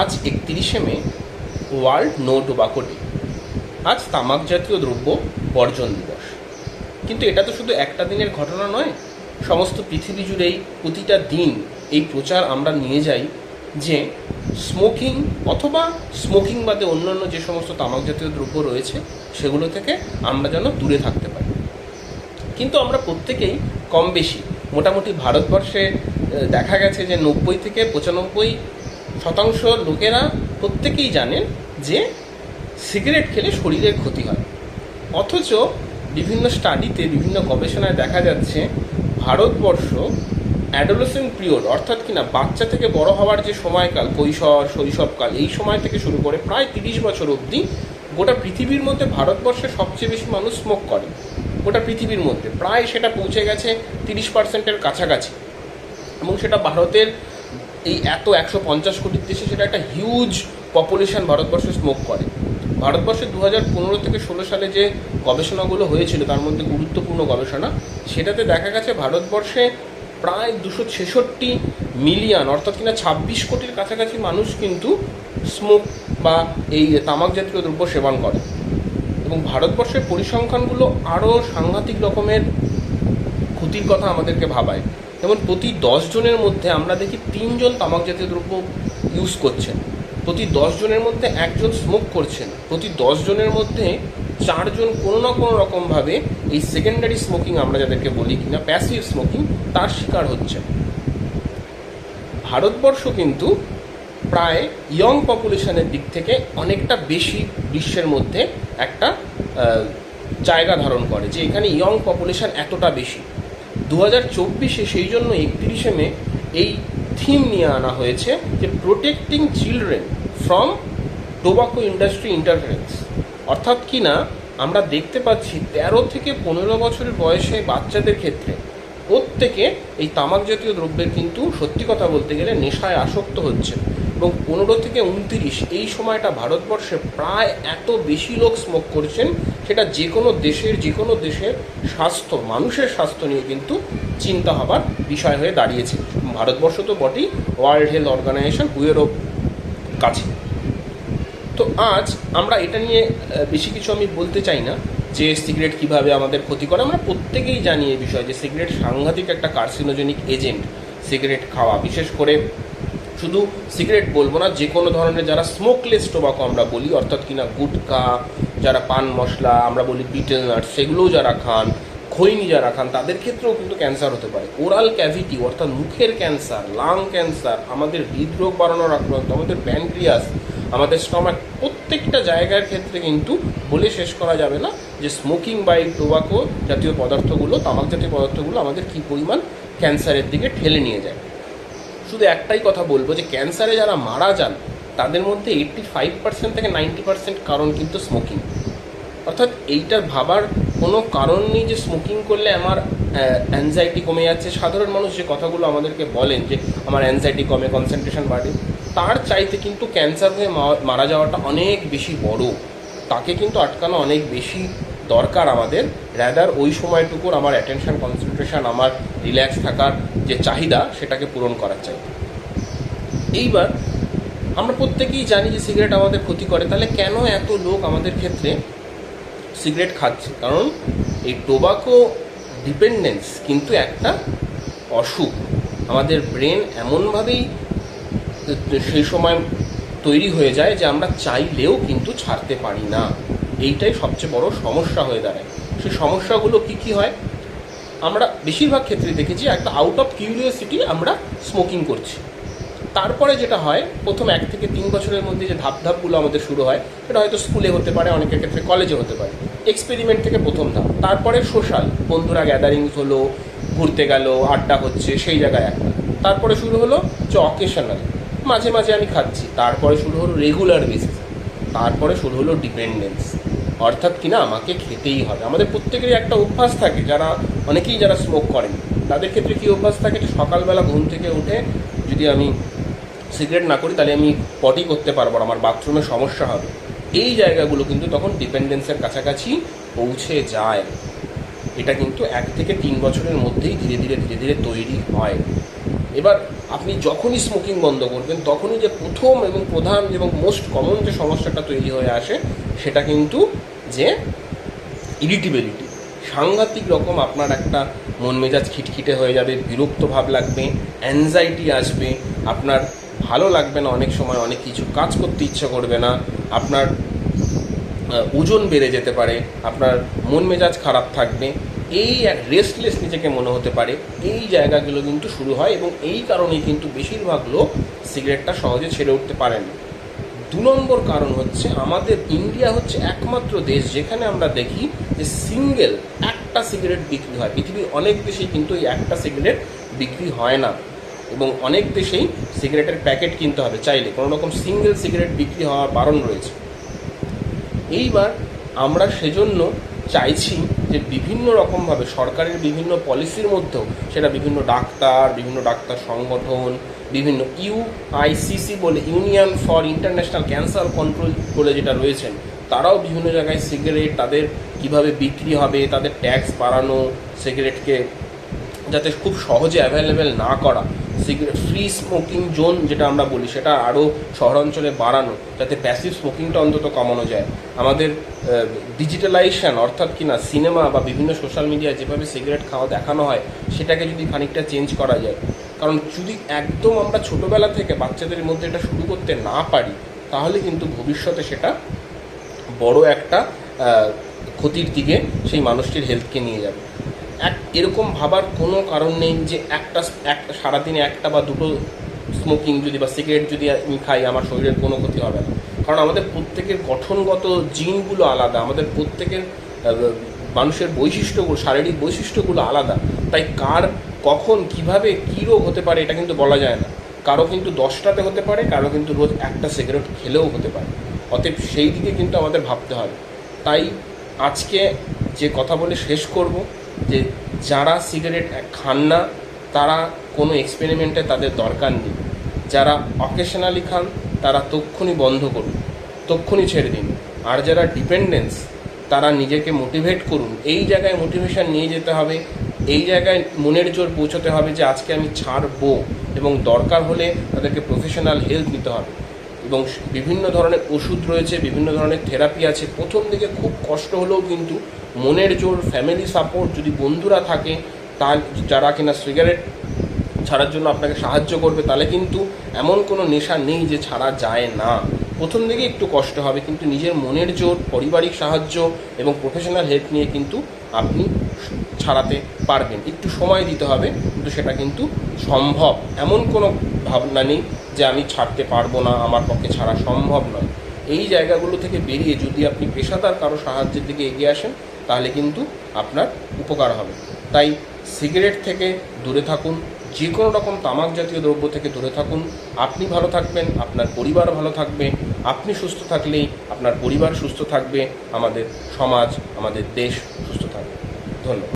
আজ একত্রিশে May, world no tobacco day আজ তামাক জাতীয় দ্রব্য বর্জন দিবস। কিন্তু এটা তো শুধু একটা দিনের ঘটনা নয়, সমস্ত পৃথিবী জুড়েই প্রতিটা দিন এই প্রচার আমরা নিয়ে যাই যে স্মোকিং অথবা স্মোকিং বাদে অন্যান্য যে সমস্ত তামাক জাতীয় দ্রব্য রয়েছে, সেগুলো থেকে আমরা যেন দূরে থাকতে পারি। কিন্তু আমরা প্রত্যেকেই কম বেশি, মোটামুটি ভারতবর্ষে দেখা গেছে যে নব্বই থেকে পঁচানব্বই শতাংশ লোকেরা প্রত্যেকেই জানেন যে সিগারেট খেলে শরীরের ক্ষতি হয়। অথচ বিভিন্ন স্টাডিতে, বিভিন্ন গবেষণায় দেখা যাচ্ছে ভারতবর্ষ অ্যাডোলেসেন্ট পিরিয়ড, অর্থাৎ কিনা বাচ্চা থেকে বড় হওয়ার যে সময়কাল, কৈশোর, শৈশবকাল, এই সময় থেকে শুরু করে প্রায় তিরিশ বছর অবধি গোটা পৃথিবীর মধ্যে ভারতবর্ষে সবচেয়ে বেশি মানুষ স্মোক করে। গোটা পৃথিবীর মধ্যে। প্রায় সেটা পৌঁছে গেছে তিরিশ পার্সেন্টের কাছাকাছি। এবং সেটা ভারতের এই এত একশো পঞ্চাশ কোটির দেশে সেটা একটা হিউজ পপুলেশন ভারতবর্ষে স্মোক করে। ভারতবর্ষে দু হাজার পনেরো থেকে ষোলো সালে যে গবেষণাগুলো হয়েছিল, তার মধ্যে গুরুত্বপূর্ণ গবেষণা, সেটাতে দেখা গেছে ভারতবর্ষে প্রায় দুশো ছেষট্টি মিলিয়ন, অর্থাৎ কিনা ছাব্বিশ কোটির কাছাকাছি মানুষ কিন্তু স্মোক বা এই তামাক জাতীয় দ্রব্য সেবন করে। এবং ভারতবর্ষের পরিসংখ্যানগুলো আরও সাংঘাতিক রকমের ক্ষতির কথা আমাদেরকে ভাবায়। যেমন প্রতি জনের মধ্যে আমরা দেখি তিনজন তামাক জাতীয় দ্রব্য ইউজ করছেন। প্রতি জনের মধ্যে একজন স্মোক করছেন। প্রতি জনের মধ্যে চারজন কোনো না কোনো রকমভাবে এই সেকেন্ডারি স্মোকিং আমরা যাদেরকে বলি কিনা প্যাসিভ স্মোকিং তার শিকার হচ্ছে ভারতবর্ষ কিন্তু প্রায় ইয়ং পপুলেশনের দিক থেকে অনেকটা বেশি বিশ্বের মধ্যে একটা জায়গা ধারণ করে, যে এখানে ইয়ং পপুলেশন এতটা বেশি। দু হাজার চব্বিশে সেই জন্য একত্রিশে মে এই থিম নিয়ে আনা হয়েছে যে protecting children from tobacco industry interference অর্থাৎ কি না, আমরা দেখতে পাচ্ছি তেরো থেকে পনেরো বছরের বয়সে বাচ্চাদের ক্ষেত্রে প্রত্যেকে এই তামাক জাতীয় দ্রব্যের কিন্তু সত্যি কথা বলতে গেলে নেশায় আসক্ত হচ্ছে। এবং পনেরো থেকে উনতিরিশ এই সময়টা ভারতবর্ষে প্রায় এত বেশি লোক স্মোক করছেন সেটা যে কোনো দেশের, যে কোনো দেশের স্বাস্থ্য, মানুষের স্বাস্থ্য নিয়ে কিন্তু চিন্তা হবার বিষয় হয়ে দাঁড়িয়েছে। ভারতবর্ষ তো বটেই ওয়ার্ল্ড হেলথ অর্গানাইজেশন হুয়েরও কাছে। তো আজ আমরা এটা নিয়ে বেশি কিছু আমি বলতে চাই না যে সিগারেট কীভাবে আমাদের ক্ষতি করে। আমরা প্রত্যেকেই জানি এই বিষয় যে সিগারেট সাংঘাতিক একটা কার্সিনোজেনিক এজেন্ট, সিগারেট খাওয়া। বিশেষ করে শুধু সিগারেট বলব না যে কোনো ধরনের যারা স্মোকলেস টোবাকো আমরা বলি, অর্থাৎ কিনা গুটকা, যারা পান মশলা, আমরা বলি বিটেল নাট সেগুলোও যারা খান, খৈনি যারা খান, তাদের ক্ষেত্রেও কিন্তু ক্যান্সার হতে পারে। ওরাল ক্যাভিটি অর্থাৎ মুখের ক্যান্সার লাং ক্যান্সার আমাদের হৃদরোগ বাড়ানোর আক্রান্ত, আমাদের প্যানক্রিয়াস আমাদের স্টমাক প্রত্যেকটা জায়গার ক্ষেত্রে কিন্তু বলে শেষ করা যাবে না যে স্মোকিং বাই টোবাকো জাতীয় পদার্থগুলো তামাক জাতীয় পদার্থগুলো আমাদের কী পরিমাণ ক্যান্সারের দিকে ঠেলে নিয়ে যায়। শুধু একটাই কথা বলব যে ক্যান্সারে যারা মারা যান, তাদের মধ্যে এইট্টি ফাইভ পার্সেন্ট থেকে নাইনটি পার্সেন্ট কারণ কিন্তু স্মোকিং অর্থাৎ এইটার ভাবার কোনো কারণ নেই যে স্মোকিং করলে আমার অ্যাংজাইটি কমে যাচ্ছে। সাধারণ মানুষ যে কথাগুলো আমাদেরকে বলেন যে আমার অ্যাংজাইটি কমে কনসেন্ট্রেশন বাড়ে, তার চাইতে কিন্তু ক্যান্সার হয়ে মারা যাওয়াটা অনেক বেশি বড়। তাকে কিন্তু আটকানো অনেক বেশি দরকার আমাদের র্যাদার ওই সময়টুকুর আমার অ্যাটেনশন কনসেন্ট্রেশন আমার রিল্যাক্স থাকার যে চাহিদা, সেটাকে পূরণ করার চাই। এইবার আমরা প্রত্যেকেই জানি যে সিগারেট আমাদের ক্ষতি করে, তাহলে কেন এত লোক আমাদের ক্ষেত্রে সিগারেট খাচ্ছে? কারণ এই টোবাকো ডিপেন্ডেন্স কিন্তু একটা অসুখ। আমাদের ব্রেন এমনভাবেই সেই সময় তৈরি হয়ে যায় যে আমরা চাইলেও কিন্তু ছাড়তে পারি না। এইটাই সবচেয়ে বড় সমস্যা হয়ে দাঁড়ায়। সেই সমস্যাগুলো কি কি হয়? আমরা বেশিরভাগ ক্ষেত্রে দেখেছি একটা আউট অফ কিউরিওসিটি আমরা স্মোকিং করছি। তারপরে যেটা হয়, প্রথম এক থেকে তিন বছরের মধ্যে যে ধাপ ধাপগুলো আমাদের শুরু হয়, সেটা হয়তো স্কুলে হতে পারে, অনেকের ক্ষেত্রে কলেজে হতে পারে। এক্সপেরিমেন্ট থেকে প্রথম ধাপ। তারপরে সোশ্যাল বন্ধুরা গ্যাদারিংস হলো, ঘুরতে গেল, আড্ডা হচ্ছে, সেই জায়গায় একটা তারপরে শুরু হলো যে অকেশনাল মাঝে মাঝে আমি খাচ্ছি। তারপরে শুরু হলো রেগুলার বেসিস তারপরে শুরু হলো ডিপেন্ডেন্স অর্থাৎ কিনা আমাকে খেতেই হবে। আমাদের প্রত্যেকেরই একটা অভ্যাস থাকে, যারা, অনেকেই যারা স্মোক করেন, তাদের ক্ষেত্রে কী অভ্যাস থাকে যে সকালবেলা ঘুম থেকে উঠে যদি আমি সিগারেট না করি, তাহলে আমি পটি করতে পারব আমার বাথরুমে সমস্যা হবে। এই জায়গাগুলো কিন্তু তখন ডিপেন্ডেন্সের কাছাকাছি পৌঁছে যায়। এটা কিন্তু এক থেকে তিন বছরের মধ্যেই ধীরে ধীরে ধীরে ধীরে তৈরি হয়। এবার আপনি যখনই স্মোকিং বন্ধ করবেন, তখনই যে প্রথম এবং প্রধান এবং মোস্ট কমন যে সমস্যাটা তৈরি হয়ে আসে সেটা কিন্তু যে ইরিটেবিলিটি সাংঘাতিক রকম আপনার একটা মন মেজাজ খিটখিটে হয়ে যাবে, বিরক্ত ভাব লাগবে অ্যাংজাইটি আসবে, আপনার ভালো লাগবে না অনেক সময়, অনেক কিছু কাজ করতে ইচ্ছে করবে না, আপনার ওজন বেড়ে যেতে পারে, আপনার মন মেজাজ খারাপ থাকবে, এই এক রেস্টলেস নিজেকে মনে হতে পারে, এই জায়গাগুলো কিন্তু শুরু হয় এবং এই কারণেই কিন্তু বেশিরভাগ লোক সিগারেটটা সহজে ছেড়ে উঠতে পারেন না। দু নম্বর কারণ হচ্ছে আমাদের ইন্ডিয়া হচ্ছে একমাত্র দেশ যেখানে আমরা দেখি যে সিঙ্গেল একটা সিগারেট বিক্রি হয়। পৃথিবীর অনেক দেশেই কিন্তু এই একটা সিগারেট বিক্রি হয় না। এবং অনেক দেশেই সিগারেটের প্যাকেট কিনতে হবে চাইলে। কোনো রকম সিঙ্গেল সিগারেট বিক্রি হওয়ার বারণ রয়েছে। এইবার আমরা সেজন্য চাইছি যে বিভিন্ন রকমভাবে সরকারের বিভিন্ন পলিসির মধ্যেও সেটা বিভিন্ন ডাক্তার বিভিন্ন ডাক্তার সংগঠন বিভিন্ন ইউআইসিসি বলে union for international cancer control বলে যেটা রয়েছেন তারাও বিভিন্ন জায়গায় সিগারেট তাদের কীভাবে বিক্রি হবে, তাদের ট্যাক্স বাড়ানো, সিগারেটকে যাতে খুব সহজে অ্যাভেলেবেল না করা, সিগারেট ফ্রি স্মোকিং জোন যেটা আমরা বলি, সেটা আরও শহরাঞ্চলে বাড়ানো, যাতে প্যাসিভ স্মোকিংটা অন্তত কমানো যায়। আমাদের ডিজিটালাইজেশন অর্থাৎ কি না সিনেমা বা বিভিন্ন সোশ্যাল মিডিয়ায় যেভাবে সিগারেট খাওয়া দেখানো হয়, সেটাকে যদি খানিকটা চেঞ্জ করা যায়। কারণ যদি একদম আমরা ছোটোবেলা থেকে বাচ্চাদের মধ্যে এটা শুরু করতে না পারি, তাহলে কিন্তু ভবিষ্যতে সেটা বড় একটা ক্ষতির দিকে সেই মানুষটির হেলথকে নিয়ে যাবে। এক, এরকম ভাবার কোনো কারণ নেই যে একটা একটা সারাদিনে একটা বা দুটো স্মোকিং যদি বা সিগারেট যদি আমি খাই, আমার শরীরের কোনো ক্ষতি হবে না। কারণ আমাদের প্রত্যেকের গঠনগত জিনগুলো আলাদা, আমাদের প্রত্যেকের মানুষের বৈশিষ্ট্যগুলো, শারীরিক বৈশিষ্ট্যগুলো আলাদা। তাই কার কখন, কীভাবে, কী রোগ হতে পারে এটা কিন্তু বলা যায় না। কারও কিন্তু দশটাতে হতে পারে, কারও কিন্তু রোজ একটা সিগারেট খেলেও হতে পারে। অতএব সেই দিকে কিন্তু আমাদের ভাবতে হবে। তাই আজকে যে কথা বলে শেষ করব যে যারা সিগারেট খান না, তারা কোনো এক্সপেরিমেন্টে তাদের দরকার নেই। যারা অকেশনালি খান, তারা তক্ষুনি বন্ধ করুন, তক্ষুনি ছেড়ে দিন। আর যারা ডিপেন্ডেন্স তারা নিজেকে মোটিভেট করুন। এই জায়গায় মোটিভেশন নিয়ে যেতে হবে এই জায়গায় মনের জোর পৌঁছতে হবে যে আজকে আমি ছাড়বো এবং দরকার হলে তাদেরকে প্রফেশনাল হেল্প নিতে হবে। এবং বিভিন্ন ধরনের ওষুধ রয়েছে, বিভিন্ন ধরনের থেরাপি আছে। প্রথম দিকে খুব কষ্ট হলেও কিন্তু মনের জোর ফ্যামিলি সাপোর্ট যদি বন্ধুরা থাকে, তার যারা কিনা সিগারেট ছাড়ার জন্য আপনাকে সাহায্য করবে, তাহলে কিন্তু এমন কোনো নেশা নেই যে ছাড়া যায় না। প্রথম দিকে একটু কষ্ট হবে, কিন্তু নিজের মনের জোর, পারিবারিক সাহায্য এবং প্রফেশনাল হেল্প নিয়ে কিন্তু আপনি ছাড়াতে পারবেন। একটু সময় দিতে হবে, কিন্তু সেটা কিন্তু সম্ভব। এমন কোনো ভাবনা নেই যে আমি ছাড়তে পারব না, আমার পক্ষে ছাড়া সম্ভব নয়। এই জায়গাগুলো থেকে বেরিয়ে যদি আপনি পেশাদার কারও সাহায্যের দিকে এগিয়ে আসেন, তাহলে কিন্তু আপনার উপকার হবে। তাই সিগারেট থেকে দূরে থাকুন যে কোনো রকম তামাক জাতীয় দ্রব্য থেকে দূরে থাকুন। আপনি ভালো থাকবেন, আপনার পরিবার ভালো থাকবে, আপনি সুস্থ থাকলেই আপনার পরিবার সুস্থ থাকবে, আমাদের সমাজ, আমাদের দেশ সুস্থ থাকবে। ধন্যবাদ।